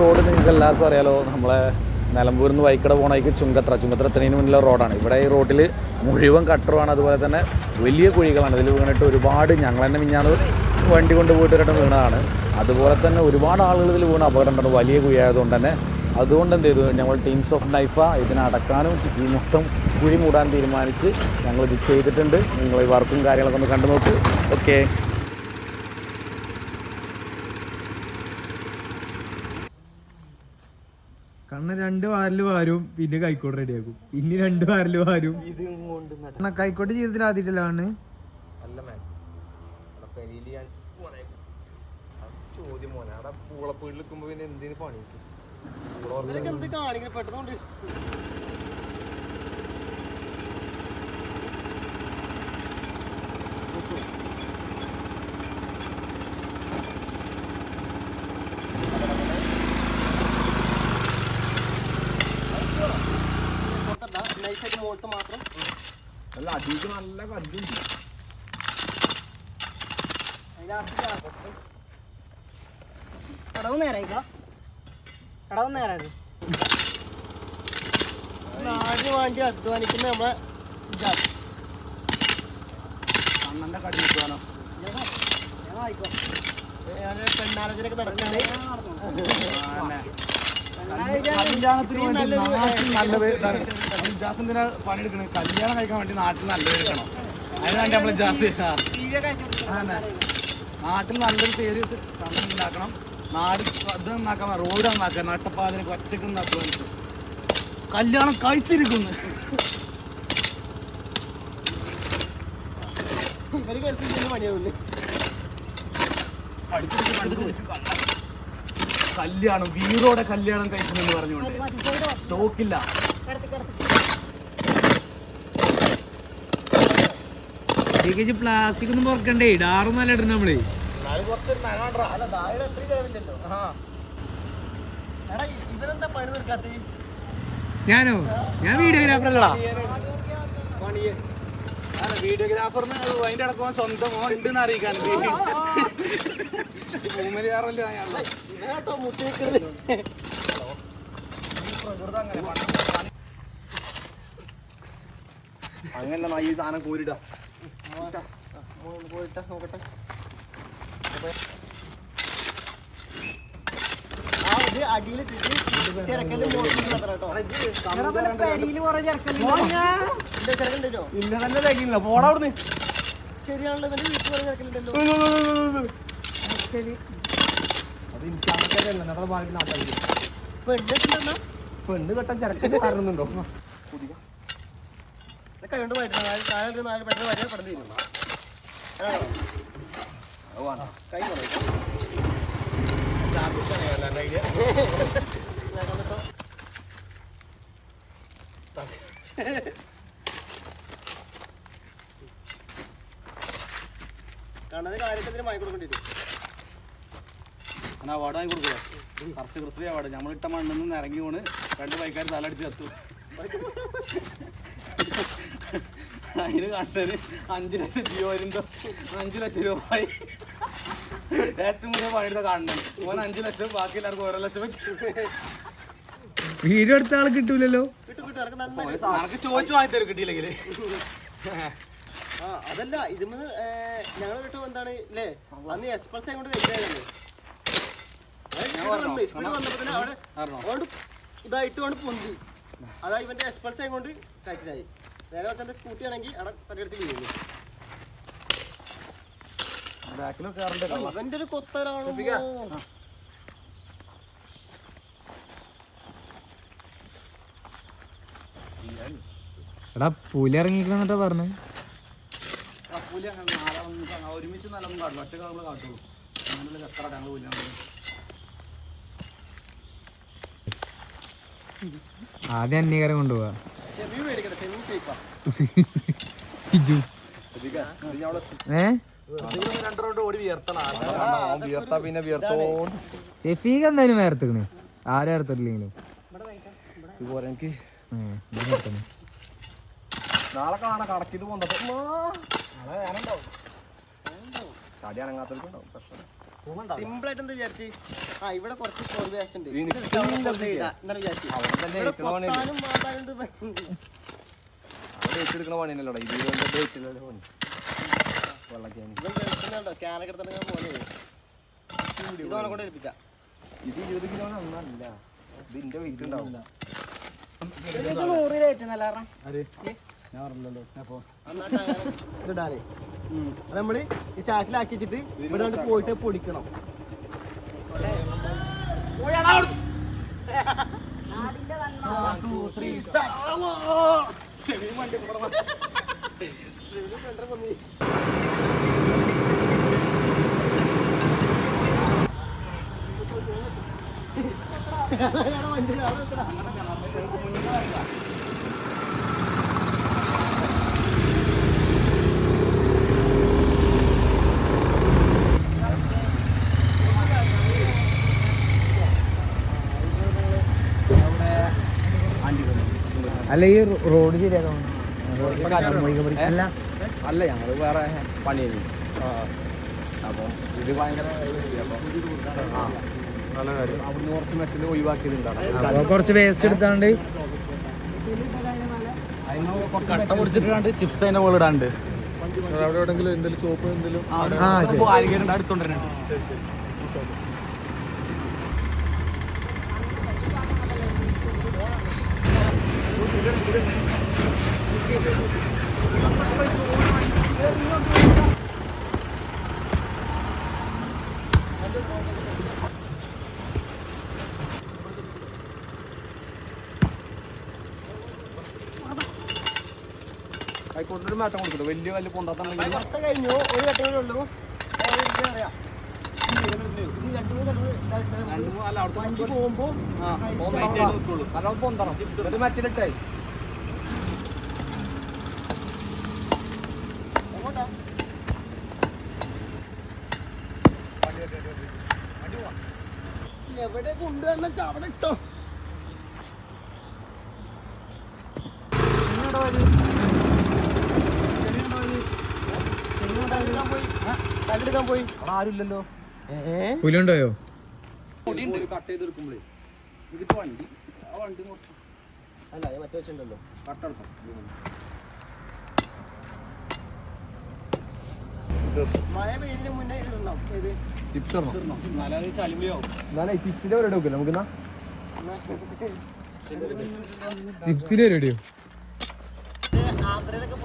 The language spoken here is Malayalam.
റോഡ് നിങ്ങൾക്ക് എല്ലാവർക്കും അറിയാലോ നമ്മളെ നിലമ്പൂരിൽ നിന്ന് വൈക്കട പോകണേക്ക് ചുങ്കത്ര. ചുങ്കത്ര എത്തുന്നതിന് മുന്നിലെ റോഡാണ്. ഇവിടെ ഈ റോഡിൽ മുഴുവൻ കട്ടറുമാണ്. അതുപോലെ തന്നെ വലിയ കുഴികളാണ്. ഇതിൽ വീണിട്ട് ഒരുപാട് ഞങ്ങൾ തന്നെ മിഞ്ഞാന്ന് വണ്ടി കൊണ്ട് പോയിട്ട് വീണതാണ്. അതുപോലെ തന്നെ ഒരുപാട് ആളുകൾ ഇതിൽ വീണ് അപകടം വലിയ കുഴിയായതുകൊണ്ട് തന്നെ. അതുകൊണ്ട് എന്ത് ചെയ്തു? ഞങ്ങൾ ടീംസ് ഓഫ് നൈഫ ഇതിനടക്കാനും ഈ മൊത്തം കുഴി മൂടാൻ തീരുമാനിച്ച് ഞങ്ങൾ ഇത് ചെയ്തിട്ടുണ്ട്. നിങ്ങൾ ഈ വർക്കും കാര്യങ്ങളൊക്കെ ഒന്ന് കണ്ടു നോക്കൂ ഓക്കെ കണ്ണ രണ്ട് വാരൽ വാരും പിന്നെ കൈക്കോട്ട് റെഡിയാക്കും പിന്നെ രണ്ട് വാരൽ വാരും. എന്നാ കൈക്കോട്ട് ജീവിതത്തിൽ മോനെ. അത് ചോദ്യം മോനെ അവിടെ പൂളപ്പീടിൽ നിൽക്കുമ്പോ പിന്നെ എന്തിനു പണി എന്ത് കാണിങ്ങനെ പെട്ടെന്ന് സൈഡിന് മുകളിൽ മാത്രം നല്ല അടിക്ക് നല്ല കല്ലുണ്ട് കടവ് നേരായിക്ക? കടവ് നേരാണ് നാടിന് വേണ്ടി അധ്വാനിക്കുന്ന നമ്മളെ ജാതി അണ്ണന്റെ കടി നിൽക്കുവാനോ പെണ്ണാലോചനയൊക്കെ നടക്കാണ്. നല്ലത് ഇതാണ് ജാസ് എന്തിനാ പണിയെടുക്കണത് കല്യാണം കഴിക്കാൻ വേണ്ടി നാട്ടിൽ നല്ലത് എടുക്കണം അതിന് വേണ്ടി നമ്മൾ ഇജാസ് നാട്ടിൽ നല്ലൊരു പേര് ഉണ്ടാക്കണം. നാട് ഇത് നന്നാക്കാൻ റോഡ് നന്നാക്കാൻ നട്ടപ്പാതിന് ഒറ്റയ്ക്ക് നന്നാക്കാൻ കല്യാണം കഴിച്ചിരിക്കുന്നു. കല്യാണം വീറോടെ കല്യാണം കഴിക്കുന്നു പറഞ്ഞുകൊണ്ട്. തോക്കില്ല പ്ലാസ്റ്റിക് ഒന്നും പുറക്കണ്ടേ? ഡാറും നല്ല ഇടണം നമ്മൾ. ഞാനോ? ഞാൻ വീഡിയോഗ്രാഫർ അല്ലടാ വീഡിയോഗ്രാഫറിന് അതിന്റെ അടക്കം സ്വന്തം ഉണ്ടെന്ന് അറിയിക്കാൻ. അങ്ങനല്ല ഈ സാധനം കോരിടാ. പോയിട്ടാ നോക്കട്ടെ തന്നെ തേക്കില്ല പോടാ അവിടുന്ന് ശരിയാണല്ലോ ഇവന്റെ വീട്ടിൽ കുറെ ചെറുക്കലുണ്ടല്ലോ അത് എനിക്ക് ആൾക്കാരല്ല നമ്മുടെ ഭാഗത്ത് നാട്ടായി പെണ്ണെന്നാ പെണ്ണ് കെട്ടാൻ ചെറുക്കന്റെ നാല് നാല് പെട്ടെന്ന് പെട്ടെന്ന്? കൈ കാര്യത്തിന് വാങ്ങി കൊടുക്കേണ്ടി അവാർഡ് വാങ്ങി കൊടുക്കുക കർഷക അവാർഡ് നമ്മൾ ഇട്ട മണ്ണിൽ നിന്ന് ഇറങ്ങി പോണ് രണ്ട് ബൈക്കാർ തലടിച്ച് എത്തും അതിന് കണ്ടത് അഞ്ചു ലക്ഷം രൂപ വരുമ്പോ അഞ്ചു ലക്ഷം രൂപയായി ഏറ്റവും കൂടുതൽ പണിയെടുത്ത കാണണം. ഓൻ അഞ്ച് ലക്ഷം ബാക്കി എല്ലാവർക്കും ഓരോ ലക്ഷം വീഡിയോ എടുത്ത ആൾ കിട്ടൂലല്ലോ? ചോദിച്ചു വാങ്ങി തരും കിട്ടിയില്ലെങ്കിൽ ആ അതല്ല ഇതിന് ഞങ്ങൾ കിട്ടും എന്താണ് അല്ലേ അന്ന് എക്സ്പ്രസ് വെച്ചായിരുന്നു ഇതായിട്ട് കൊണ്ട് പൊന്തി. അതാ ഇവന്റെ എക്സ്പ്രസ് ആയിക്കൊണ്ട് കഴിച്ചിലായി വേറെ വെച്ചാൽ സ്കൂട്ടി ആണെങ്കിൽ അവിടെ തലയെടുത്ത് വീഴുന്നു ബാക്കിലും അവന്റെ ഒരു കൊത്തലാണ് എടാ പുലി ഇറങ്ങിക്കണെന്നിട്ടാ പറഞ്ഞു. ഒരുമിച്ച് നല്ലൊന്നും കാട്ടില്ല ഒറ്റ കാട്ടുള്ളൂ. അങ്ങനെയുള്ള എത്ര ഞങ്ങൾ പുലി ആദ്യം അന്യകാരം കൊണ്ടുപോവാ. ഷെഫീഖ് എന്തായാലും വേർത്തിക്കണ്. ആരും ഏർത്തിട്ടില്ലെങ്കിലും. നാളെ കാണാം കടക്കിട്ട് തടി അനങ്ങാത്തവർക്കുണ്ടാവും. പ്രശ്നം സിമ്പിൾ ആയിട്ട് എന്താ വിചാരിച്ച്? ആ ഇവിടെ കുറച്ച് കോൾ വേസ്റ്റ് ഉണ്ട്. ഇത്. എന്നാണ് വിചാരിച്ച്. ഇത് എടുക്കണ പണിയല്ലല്ലോ. ഇത് ഇതിന്റെ ഡേറ്റിലുള്ള പണി. വെള്ളക്കാന് ഇവൻ ഗൾഫിന്നുണ്ടോ ക്യാനൊക്കെ എടുത്തിട്ട് പോലെ ഇതോനെ കൊണ്ട് ഏൽപ്പിക്കാം. ഇത് ഇരുപത് കിലോ ഒന്നല്ല. ഇതിന്റെ വെയിറ്റ് ഉണ്ടാവും. ഞാൻ പറഞ്ഞല്ലോ നല്ല ഇടാലേ അത് നമ്മൾ ഈ ചാക്കിലാക്കി വെച്ചിട്ട് ഇവിടെ കൊണ്ട് പോയിട്ട് പൊടിക്കണം. അല്ല ഈ റോഡ് ശരിയാക്കാൻ അല്ല അല്ല ഞങ്ങൾ വേറെ പണി അപ്പം ഇത് ഭയങ്കര അപ്പം ആ നല്ല കാര്യം. അവിടുന്ന് കുറച്ച് മെറ്റൽ ഒഴിവാക്കിയതുണ്ടാണ്. കുറച്ച് വേസ്റ്റ് എടുത്താണ്ട് കട്ട പൊടിച്ചിട്ടാണ്ട് ചിപ്സ് അതിന്റെ മുകളിൽ ഇടാണ്ട്. അവിടെ എവിടെങ്കിലും എന്തെങ്കിലും ചോപ്പ് എന്തെങ്കിലും ആ, ഒരു മാറ്റം കൊടുക്കട്ടെ വലിയ വലിയ പത്ത് കഴിഞ്ഞു. ഒരു ഘട്ടം ഉള്ളൂ. പോകുമ്പോ പൊന്തണം ഒരു കൊണ്ടുവന്ന അവിടെ ഇട്ടോ. കല്ലെടുക്കാൻ പോയി. ആരുമില്ലല്ലോ? പുലുണ്ടോയോ കട്ട് ചെയ്തെടുക്കുമ്പോഴേ ഇതിപ്പോ വണ്ടി. ആ വണ്ടി കുറച്ച് അല്ല അത് മറ്റേ വെച്ചിട്ടുണ്ടല്ലോ. കട്ടെടുക്കാം മഴ പെയ്യുന്നതിന് മുന്നേ ഇടണം ഇത് ടിപ്സ് ടിപ്സിന്റെ പരിപാടി നോക്കില്ല നമുക്ക് ചിപ്സിന് പരിപാടിയോ ആന്ധ്രയിലൊക്കെ